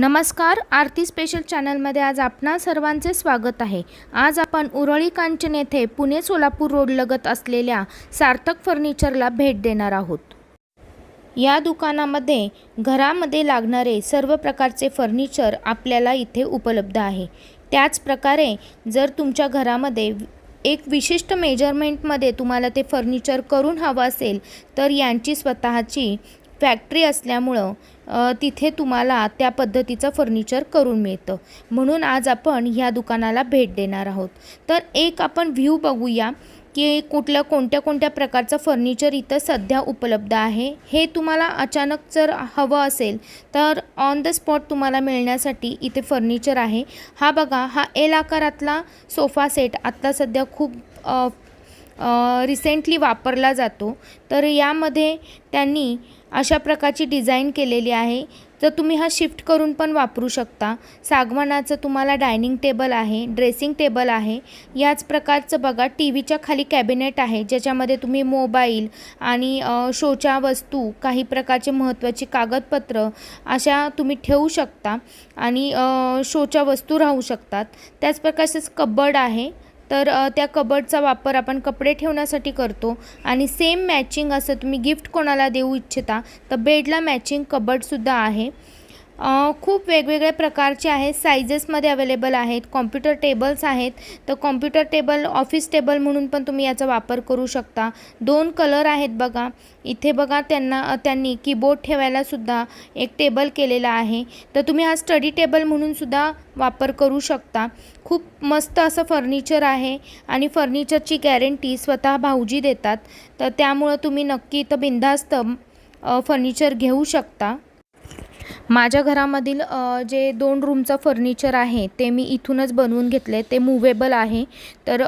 नमस्कार आरती स्पेशल चॅनलमध्ये आज आपणा सर्वांचे स्वागत आहे. आज आपण उरळी कांचन येथे पुणे सोलापूर रोड लगत असलेल्या सार्थक फर्निचरला भेट देणार आहोत. या दुकानामध्ये घरामध्ये लागणारे सर्व प्रकारचे फर्निचर आपल्याला इथे उपलब्ध आहे. त्याचप्रकारे जर तुमच्या घरामध्ये एक विशिष्ट मेजरमेंटमध्ये तुम्हाला ते फर्निचर करून हवं असेल तर यांची स्वतःची फॅक्टरी असल्यामुळं तिथे तुम्हाला त्या पद्धतीचं फर्निचर करून मिळतं. म्हणून आज आपण ह्या दुकानाला भेट देणार आहोत. तर एक आपण व्ह्यू बघूया की कुठलं कोणत्या कोणत्या प्रकारचं फर्निचर इथं सध्या उपलब्ध आहे. हे तुम्हाला अचानक जर हवं असेल तर ऑन द स्पॉट तुम्हाला मिळण्यासाठी इथे फर्निचर आहे. हा बघा हा एल आकारातला सोफा सेट आत्ता सध्या खूप रिसेंटली वापरला जातो. तर यामध्ये त्यांनी अशा प्रकारची डिझाईन केलेली आहे. तर तुम्ही हा शिफ्ट करून पण वापरू शकता. सागवानाचं तुम्हाला डायनिंग टेबल आहे ड्रेसिंग टेबल आहे. याच प्रकारचं बघा टी व्हीच्या खाली कॅबिनेट आहे. ज्याच्यामध्ये तुम्ही मोबाईल आणि शोच्या वस्तू काही प्रकारचे महत्त्वाची कागदपत्र अशा तुम्ही ठेवू शकता. आणि शोच्या वस्तू राहू शकतात. त्याच प्रकारचंच कबर्ड आहे. तर त्या कबर्डचा वापर आपण कपडे ठेवण्यासाठी करतो. आणि सेम मॅचिंग असं तुम्ही गिफ्ट कोणाला देऊ इच्छिता तर बेडला मॅचिंग कबर्डसुद्धा आहे. खूप वेगवेगळ्या प्रकारचे आहेत. सायझेसमध्ये अवेलेबल आहेत. कॉम्प्युटर टेबल्स आहेत. तर कॉम्प्युटर टेबल ऑफिस टेबल म्हणून पण तुम्ही याचा वापर करू शकता. दोन कलर आहेत बघा. इथे बघा त्यांना त्यांनी कीबोर्ड ठेवायलासुद्धा एक टेबल केलेला आहे. तर तुम्ही हा स्टडी टेबल म्हणूनसुद्धा वापर करू शकता. खूप मस्त असं फर्निचर आहे आणि फर्निचरची गॅरंटी स्वतः भाऊजी देतात. तर त्यामुळं तुम्ही नक्की इथं बिनधास्त फर्निचर घेऊ शकता. माझ्या घरामधील जे दोन रूमचं फर्निचर आहे ते मी इथूनच बनवून घेतले. ते मुवेबल आहे. तर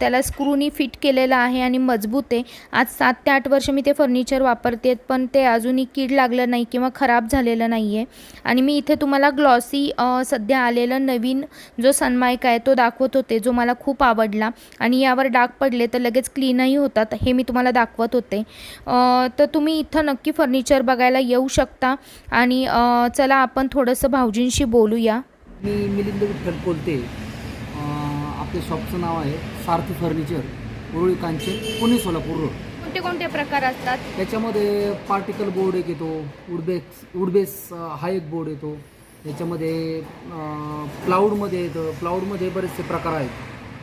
त्याला स्क्रूनी फिट केलेलं आहे आणि मजबूत आहे. आज सात ते आठ वर्ष मी ते फर्निचर वापरते पण ते अजूनही कीड लागलं नाही किंवा खराब झालेलं नाही आहे आणि मी इथे तुम्हाला ग्लॉसी सध्या आलेलं नवीन जो सन्मायक आहे तो दाखवत होते जो मला खूप आवडला. आणि यावर डाग पडले तर लगेच क्लीनही होतात हे मी तुम्हाला दाखवत होते. तर तुम्ही इथं नक्की फर्निचर बघायला येऊ शकता. आणि चला आपण थोडंसं भाऊजींशी बोलूया. मी मिलिंद विठ्ठल बोलते आपल्या शॉपचं नाव आहे सारथी फर्निचर उरुळी कांचन पुणे सोलापूर रोड. कोणते कोणते प्रकार असतात? त्याच्यामध्ये पार्टिकल बोर्ड एक येतो वुडबेस अं, हा एक बोर्ड येतो. त्याच्यामध्ये प्लाऊडमध्ये येतं. प्लाऊडमध्ये बरेचसे प्रकार आहेत.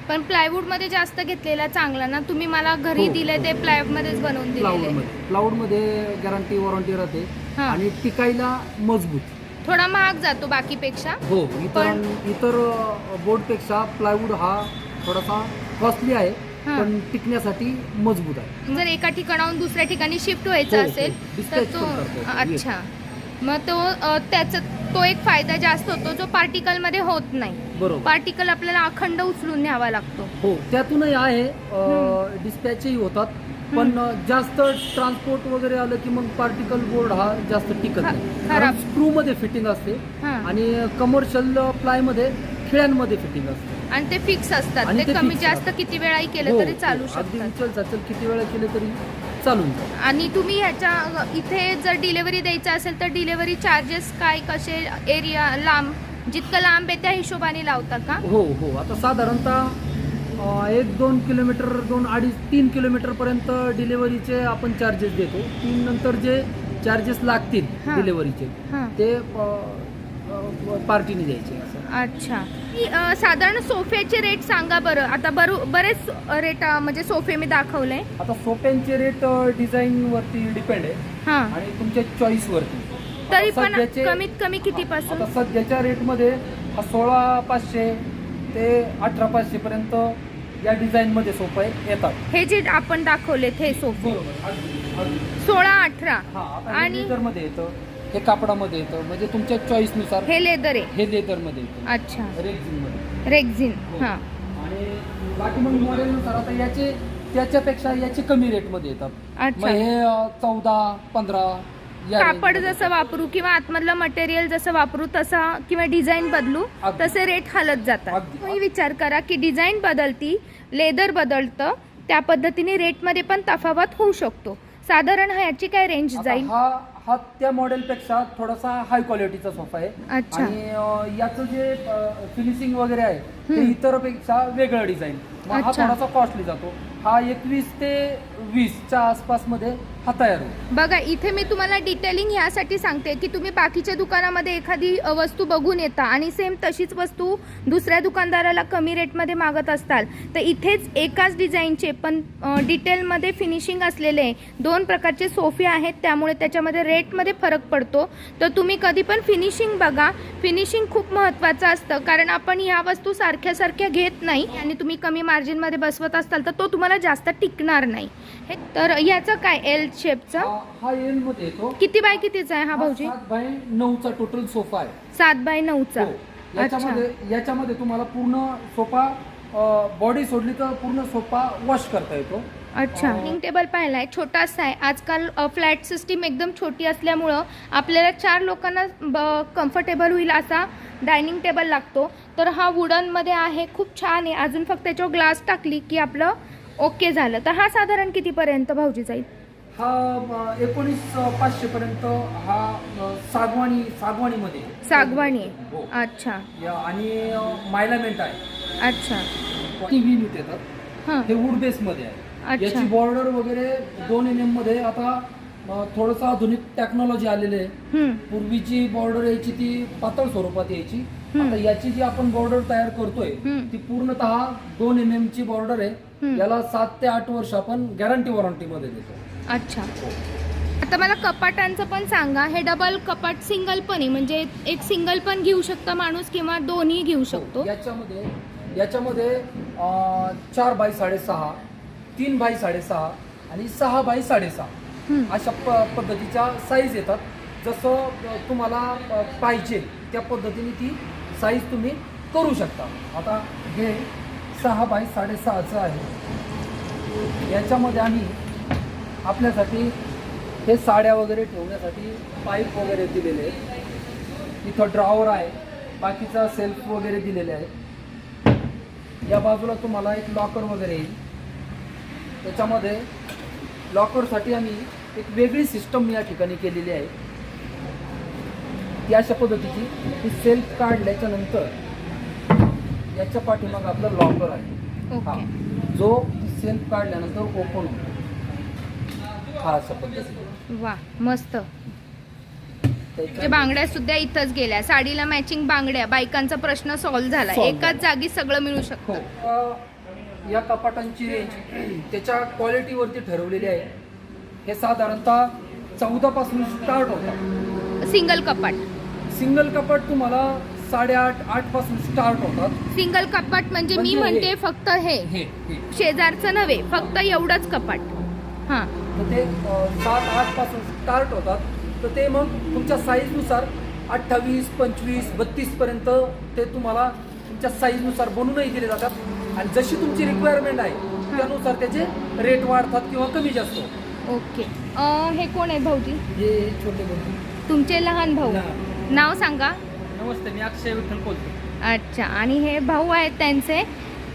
पण प्लायवूडमध्ये जास्त घेतलेला चांगला ना तुम्ही मला घरी हो, दिले हो. ते प्लायवूडमध्येच बनवून प्लाऊडमध्ये प्लाऊडमध्ये गॅरंटी वॉरंटी राहते हां. आणि टिकायला मजबूत थोडा महाग जातो बाकीपेक्षा हो इतर इतर बोर्डपेक्षा प्लायवूड हा थोडासा कॉस्टली आहे हां. पण टिकण्यासाठी मजबूत आहे जर एका ठिकाणाहून दुसऱ्या ठिकाणी शिफ्ट व्हायचं हो, हो. असेल तर Dispatch तो पण करता. अच्छा मग तो अ, त्याचा तो एक फायदा जास्त होतो जो पार्टिकलमध्ये होत नाही. बरोबर. पार्टिकल आपल्याला अखंड उचलून न्यावा लागतो. हो त्यातूनही आहे डिस्पॅचही होतात पण जास्त ट्रान्सपोर्ट वगैरे आलं की मग पार्टिकल बोर्ड हा जास्त टिकत नाही. स्क्रू मध्ये फिटिंग असते. आणि कमर्शियल प्लायमध्ये खिळ्यांमध्ये फिटिंग असते. आणि ते फिक्स असतात. ते कमी जास्त. किती वेळाही केलं हो, तरी चालू हो. शकतात. किती वेळा केले तरी चालून जाईल. आणि तुम्ही ह्याच्या इथे जर डिलेवरी द्यायचं असेल तर डिलेवरी चार्जेस काय कसे एरिया लांब जितकं लांब आहे त्या हिशोबाने लावता का? हो हो. आता साधारणतः एक दोन किलोमीटर दोन अडीच तीन किलोमीटर पर्यंत डिलेवरीचे आपण चार्जेस देतो. तीन नंतर जे चार्जेस लागतील. डिलेवरीचे ते पार्टीने द्यायचे असं. अच्छा. ही, अ, साधारण सोफ्याचे रेट सांगा बरं. आता बरू बरेच रेट म्हणजे सोफे मी दाखवले. आता सोप्यांचे रेट डिझाईन वरती डिपेंड आहे. हां. आणि तुमच्या चॉईस वरती तरी पण सध्याचे- कमीत कमी कितीपासून? आता सध्याच्या रेटमध्ये हा सोळा पाचशे ते अठरा पाचशे पर्यंत या डिझाईन मध्ये सोपे येतात. हे जे आपण दाखवलेत हे सोफे. बरोबर. सोळा अठरा. हा आणि- येतं. हे कापडामध्ये येतं. म्हणजे तुमच्या चॉईसनुसार हे लेदर आहे. हे लेदरमध्ये येतं. अच्छा. रेक्झिनमध्ये रेक्झिन हो. हां. आणि बाकी मग मॉडेलनुसार आता याचे त्याच्यापेक्षा याचे कमी रेटमध्ये येतात. मग अच्छा हे चौदा पंधरा कापडमध्ये जसं वापरू किंवा आतमधलं मटेरियल जसं वापरू तसा किंवा डिझाईन बदलू अगदी. तसे रेट हालत जातात. अगदी. तुम्ही विचार करा की डिझाईन बदलती लेदर बदलतं त्या पद्धतीने रेटमध्ये पण तफावत होऊ शकतो. साधारण ह्याची काय रेंज जाईल? हा हा त्या मॉडेलपेक्षा थोडासा हाय क्वालिटीचा सोफा आहे अच्छा. आणि अं, याचं जे फिनिशिंग वगैरे आहे ते. इतरपेक्षा वेगळं डिझाईन हा अच्छा. थोडासा कॉस्टली जातो? हा एकवीस ते वीसच्या आसपासमध्ये हा तयार होतो. बघा इथे मी तुम्हाला डिटेलिंग ह्यासाठी सांगते की तुम्ही बाकीच्या दुकानामध्ये एखादी अ, वस्तू बघून येता आणि सेम तशीच वस्तू दुसऱ्या दुकानदाराला कमी रेटमध्ये मागत असताल. तर इथेच एकाच डिझाईनचे पण अ, डिटेलमध्ये फिनिशिंग असलेले दोन प्रकारचे सोफे आहेत. त्यामुळे त्याच्यामध्ये रेटमध्ये फरक पडतो. तर तुम्ही कधी पण फिनिशिंग बघा. फिनिशिंग खूप महत्त्वाचं असतं कारण आपण ह्या वस्तू सारख्या सारख्या घेत नाही आणि तुम्ही कमी मार्जिनमध्ये बसवत असाल तर तो तुम्हाला जास्त टिकणार नाही. हे- तर याचं काय? एल शेपचं हा- एलमध्ये येतो. किती बाय कितीचा आहे हा भाऊजी? सात बाय नऊचा टोटल सोफा आहे. सात बाय नऊचा. हो. अच्छा. याच्यामध्ये याच्यामध्ये तुम्हाला पूर्ण सोफा बॉडी सोडली तर पूर्ण सोफा वॉश करता येतो. अच्छा. अं, डायनिंग टेबल पाहिलाय छोटासा आहे. आजकाल फ्लॅट सिस्टीम एकदम छोटी असल्यामुळं आपल्याला चार लोकांना कम्फर्टेबल होईल असा डायनिंग टेबल लागतो. तर हा वुडनमध्ये आहे खूप छान आहे. अजून फक्त त्याच्यावर ग्लास टाकली की आपलं ओके झालं. तर हा साधारण कितीपर्यंत भाऊजी जाईल? हा एकोणीस पाचशे पर्यंत हा सागवाणी सागवाणीमध्ये. सागवाणी हो. अच्छा. या- आणि मायलामेंट आहे. अच्छा. टीव्ही युनिट येतात हां. हे वुड बेस मध्ये आहे. अच्छा. याची बॉर्डर वगैरे दोन एम एममध्ये आता थोडंसं आधुनिक टेक्नॉलॉजी आलेली आहे. पूर्वीची बॉर्डर यायची ती पातळ स्वरूपात यायची. आता याची जी आपण बॉर्डर तयार करतोय. ती पूर्णतः दोन एम एम ची बॉर्डर आहे. याला सात ते आठ वर्ष आपण गॅरंटी वॉरंटी मध्ये देतो. अच्छा. आता मला कपाटांचं पण सांगा. हे डबल कपाट सिंगल पण आहे. म्हणजे एक सिंगल पण घेऊ शकतो माणूस किंवा दोन्ही घेऊ शकतो? हो, याच्यामध्ये याच्यामध्ये अं, चार बाय साडेसहा तीन बाय साडेसहा आणि सहा बाय साडेसहा. अशा प पद्धतीच्या साईज येतात. जसं तुम्हाला पाहिजे त्या पद्धतीने ती साईज तुम्ही करू शकता. आता हे सहा बाय साडेसहाचं आहे. याच्यामध्ये आम्ही आपल्यासाठी हे साड्या वगैरे ठेवण्यासाठी पाईप वगैरे दिलेले आहेत. इथं ड्रॉवर आहे. बाकीचा सेल्फ वगैरे दिलेले आहे या बाजूला तुम्हाला एक लॉकर वगैरे येईल. त्याच्यामध्ये लॉकरसाठी आम्ही एक वेगळी सिस्टम या ठिकाणी केलेली आहे. ती अशा पद्धतीची ही सेल्फ काढल्याच्या नंतर याच्या पाठीमाग आपलं लॉकर आहे. हा. ओके. जो सेल्फ काढल्यानंतर ओपन होतो. हा अशा पद्धतीने. वा मस्त. त्याच्या- बांगड्या सुद्धा इथंच गेल्या. साडीला मॅचिंग बांगड्या बायकांचा प्रश्न सॉल्व्ह झाला. एकाच जागी सगळं मिळू हो. शकतं. या कपाटांची रेंज त्याच्या क्वालिटीवरती ठरवलेली आहे. हे साधारणतः चौदा पासून स्टार्ट होतात सिंगल कपाट. सिंगल कपाट तुम्हाला साडेआठ आठपासून स्टार्ट होतात. सिंगल कपाट म्हणजे मी म्हणजे. म्हणते फक्त हे. शेजारचं नव्हे फक्त एवढंच कपाट. हां. तर ते सात आठपासून स्टार्ट होतात. तर ते मग तुमच्या साईजनुसार अठ्ठावीस पंचवीस बत्तीस पर्यंत ते तुम्हाला तुमच्या साईजनुसार बनवूनही दिले जातात. आणि जशी तुमची रिक्वायरमेंट आहे त्यानुसार त्याचे रेट वाढतात किंवा कमी जास्त होतात. ओके. अं, हे कोण आहे भाऊजी? हे छोटे बंधू तुमचे लहान भाऊ. नाव सांगा. नमस्ते मी अक्षय विठ्ठल बोलतो अच्छा. आणि हे भाऊ आहेत त्यांचे.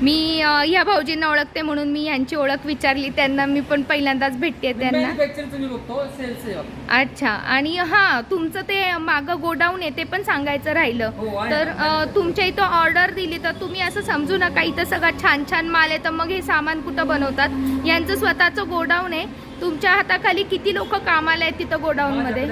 मी अं, या भाऊजींना ओळखते म्हणून मी यांची ओळख विचारली. त्यांना मी पण पहिल्यांदाच भेटते त्यांना मॅन्युफॅक्चरिंगचं मी बघतो सेल्स आहे अच्छा. आणि हा तुमचं ते मागं गोडाऊन आहे ते पण सांगायचं राहिलं. हो, तर तुमच्या इथं ऑर्डर दिली तर तुम्ही असं समजू नका इथं सगळं छान छान माल आहे तर मग हे सामान कुठं बनवतात? यांचं स्वतःचं गोडाऊन आहे. तुमच्या हाताखाली किती लोक कामाला आहेत तिथं गोडाऊन मध्ये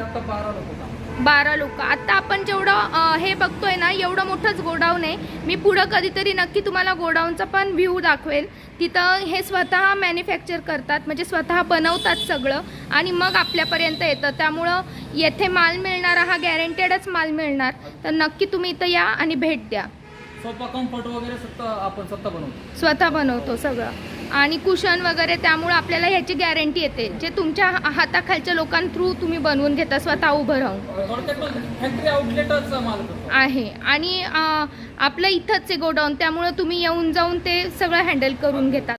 बारा लोक. आता आपण जेवढं हे बघतोय ना एवढं मोठंच गोडाऊन आहे. मी पुढं कधीतरी नक्की तुम्हाला गोडाऊनचा पण व्ह्यू दाखवेल. तिथं हे स्वतः मॅन्युफॅक्चर करतात म्हणजे स्वतः बनवतात सगळं आणि मग आपल्यापर्यंत येतं. त्यामुळं येथे माल मिळणारा हा गॅरंटेडच माल मिळणार. तर नक्की तुम्ही इथं या आणि भेट द्या. सोफा कम्फर्ट वगैरे स्वतः आपण स्वतः बनवतो. स्वतः बनवतो सगळं. आणि कुशन वगैरे त्यामुळं आपल्याला ह्याची गॅरंटी येते. जे तुमच्या हाताखालच्या हाताखालच्या लोकांथ्रू तुम्ही बनवून घेता स्वतः उभं राहून. आहे. आणि आपलं इथंच आहे गोडाऊन त्यामुळं तुम्ही येऊन जाऊन ते सगळं हँडल करून घेतात